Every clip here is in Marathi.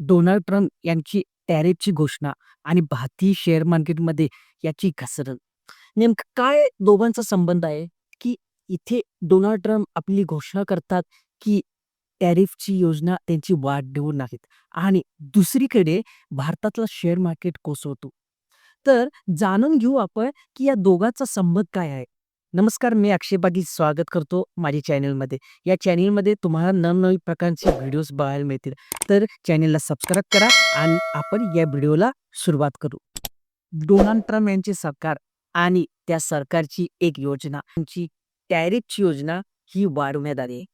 डोनाल्ड ट्रम्प यांची टॅरिफची घोषणा आणि भारतीय शेअर मार्केटमध्ये याची घसरण. नेमकं काय दोघांचा संबंध आहे, की इथे डोनाल्ड ट्रम्प आपली घोषणा करतात, की टॅरिफची योजना त्यांची वाढ देऊ नाहीत आणि दुसरीकडे भारतातला शेअर मार्केट कोसळतो. तर जाणून घेऊ आपण, की या दोघांचा संबंध काय आहे. नमस्कार, मी अक्षय बागी स्वागत करतो माझ्या चॅनलमध्ये. या चॅनलमध्ये तुम्हाला नवनवीन प्रकारचे व्हिडिओज बघायला मिळतील. तर चॅनलला सबस्क्राईब करा आणि आपण या व्हिडिओला सुरुवात करू. डोनाल्ड ट्रम्प यांचे सरकार आणि त्या सरकारची एक योजना त्यांची टॅरिफची योजना ही वाढवण्यात आली आहे.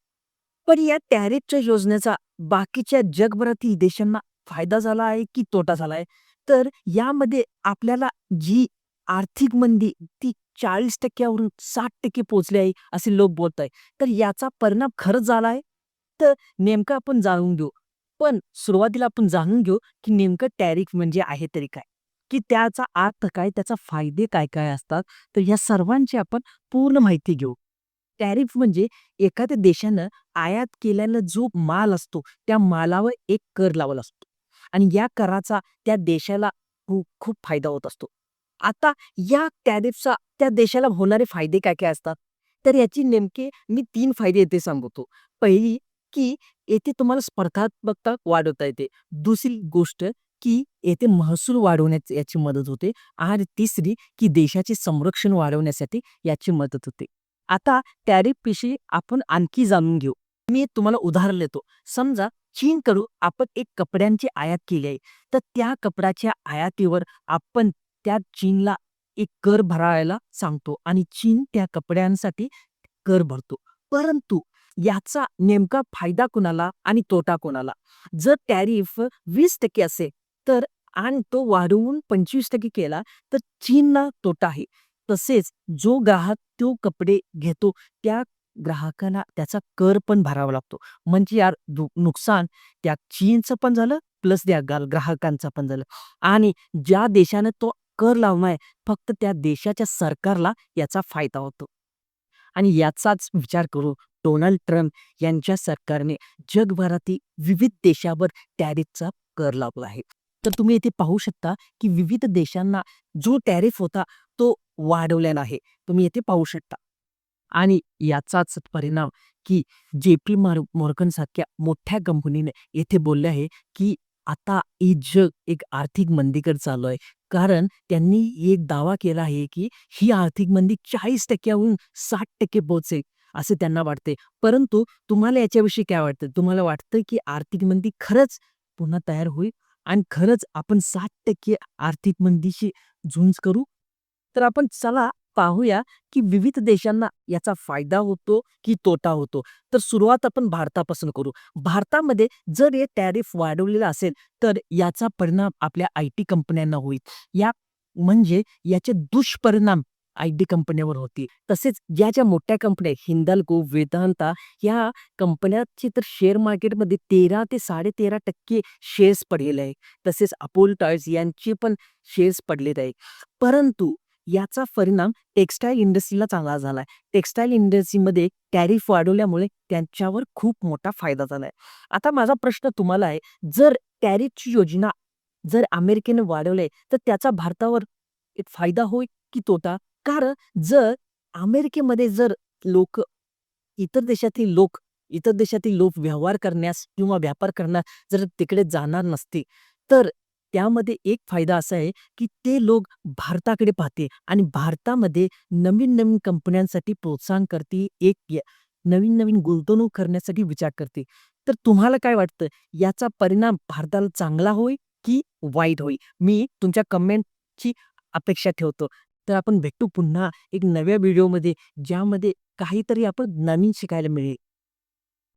पण या टॅरिफच्या योजनेचा बाकीच्या जगभरातील देशांना फायदा झाला आहे की तोटा झाला आहे? तर यामध्ये आपल्याला जी आर्थिक मंदी ती चाळीस टक्क्यावरून साठ टक्के पोचले आहे, असे लोक बोलत आहे तर याचा परिणाम खरंच झाला आहे? तर नेमकं आपण जाणून घेऊ. पण सुरुवातीला आपण जाणून घेऊ, की नेमकं टॅरिफ म्हणजे आहे तरी काय? की त्याचा अर्थ काय? त्याचा फायदे काय-काय असतात? तर या सर्वांची आपण पूर्ण माहिती घेऊ. टॅरिफ म्हणजे एखाद्या देशानं आयात केलेला जो माल असतो, त्या मालावर एक कर लावला असतो आणि या कराचा त्या देशाला खूप खूप फायदा होत असतो. आता या टॅरिफचा त्या देशाला होणारे फायदे काय-काय असतात? तर याची नेमके मी तीन फायदे येथे सांगतो. पहिली, की येथे तुम्हाला स्पर्धात्मकता वाढवता येते. दुसरी गोष्ट, की येथे महसूल वाढवण्यात याची मदत होते आणि तिसरी, की देशाचे संरक्षण वाढवण्यासाठी याची मदत होते. आता टॅरिफविषयी आपण आणखी जाणून घेऊ. मी तुम्हाला उदाहरण देतो. समजा चीनकडून आपण एक कपड्यांची आयात केली आहे. तर त्या कपड्याच्या आयातीवर आपण त्या चीनला एक कर भरायला सांगतो आणि चीन त्या कपड्यांसाठी कर भरतो. परंतु याचा नेमका फायदा कुणाला आणि तोटा कोणाला? जर टॅरिफ 20% असेल तर आणि तो वाढवून 25% केला तर चीनला तोटा आहे. तसेच जो ग्राहक तो कपडे घेतो त्या ग्राहकाला त्याचा कर पण भरावा लागतो. म्हणजे यार दु नुकसान त्या चीनचं पण झालं प्लस त्या ग्राहकांचं पण झालं आणि ज्या देशानं तो कर लावणं आहे, फक्त त्या देशाच्या सरकारला याचा फायदा होतो. आणि याचाच विचार करू डोनाल्ड ट्रम्प यांच्या सरकारने जगभरातील विविध देशावर टॅरिफचा कर लावला आहे. तर तुम्ही इथे पाहू शकता, की विविध देशांना जो टॅरिफ होता तो वाढवलेला आहे. तुम्ही येथे पाहू शकता. आणि याचाच परिणाम, की जे.पी. मॉर मॉर्गनसारख्या मोठ्या कंपनीने येथे बोलले आहे, की आता हे जग एक आर्थिक मंदीकडे चालू आहे. कारण त्यांनी एक दावा केला आहे, की ही आर्थिक मंदी चाळीस टक्क्याहून साठ टक्के पोहोचेल, असे त्यांना वाटते. परंतु तुम्हाला याच्याविषयी काय वाटतं? तुम्हाला वाटतं, की आर्थिक मंदी खरंच पुन्हा तयार होईल आणि खरंच आपण 60% आर्थिक मंदीशी झुंज करू? तर आपण चला पाहूया, की विविध देशांना याचा फायदा होतो की तोटा होतो. तर सुरुवात आपण भारतापासून करू. भारतामध्ये जर हे टॅरिफ वाढवलेलं असेल, तर याचा परिणाम आपल्या आय टी कंपन्यांना होईल. या म्हणजे याचे दुष्परिणाम आय टी कंपन्यावर होती तसेच ज्या ज्या मोठ्या कंपन्या आहेत हिंदाल्को, वेदांता या कंपन्यांचे तर शेअर मार्केटमध्ये 13 ते 13.5% शेअर्स पडलेले आहेत. तसेच अपोल टॉयज यांचे पण शेअर्स पडलेले आहेत. परंतु याचा परिणाम टेक्सटाईल इंडस्ट्रीला चांगला झालाय टेक्स्टाईल टेक्सटाईल इंडस्ट्रीमध्ये टॅरिफ वाढवल्यामुळे त्यांच्यावर खूप मोठा फायदा झालाय आता माझा प्रश्न तुम्हाला आहे, जर टॅरिफची योजना जर अमेरिकेने वाढवले तर त्याचा भारतावर एक फायदा होईल की तोटा? कारण जर अमेरिकेमध्ये जर लोक इतर देशातील लोक इतर देशातील लोक व्यवहार करण्यास किंवा व्यापार करण्यास जर तिकडे जाणार नसते, तर त्यामध्ये एक फायदा असा आहे, की ते लोक भारताकडे पाहते आणि भारतामध्ये नवीन-नवीन कंपन्यांसाठी प्रोत्साहन करते एक नवीन-नवीन गुंतवणूक करण्यासाठी विचार करते तर तुम्हाला काय वाटतं? याचा परिणाम भारताला चांगला होईल की वाईट होईल? मी तुमच्या कमेंटची अपेक्षा ठेवतो. तर आपण भेटू पुन्हा एक नव्या व्हिडिओमध्ये, ज्यामध्ये काहीतरी आपण नवीन शिकायला मिळेल.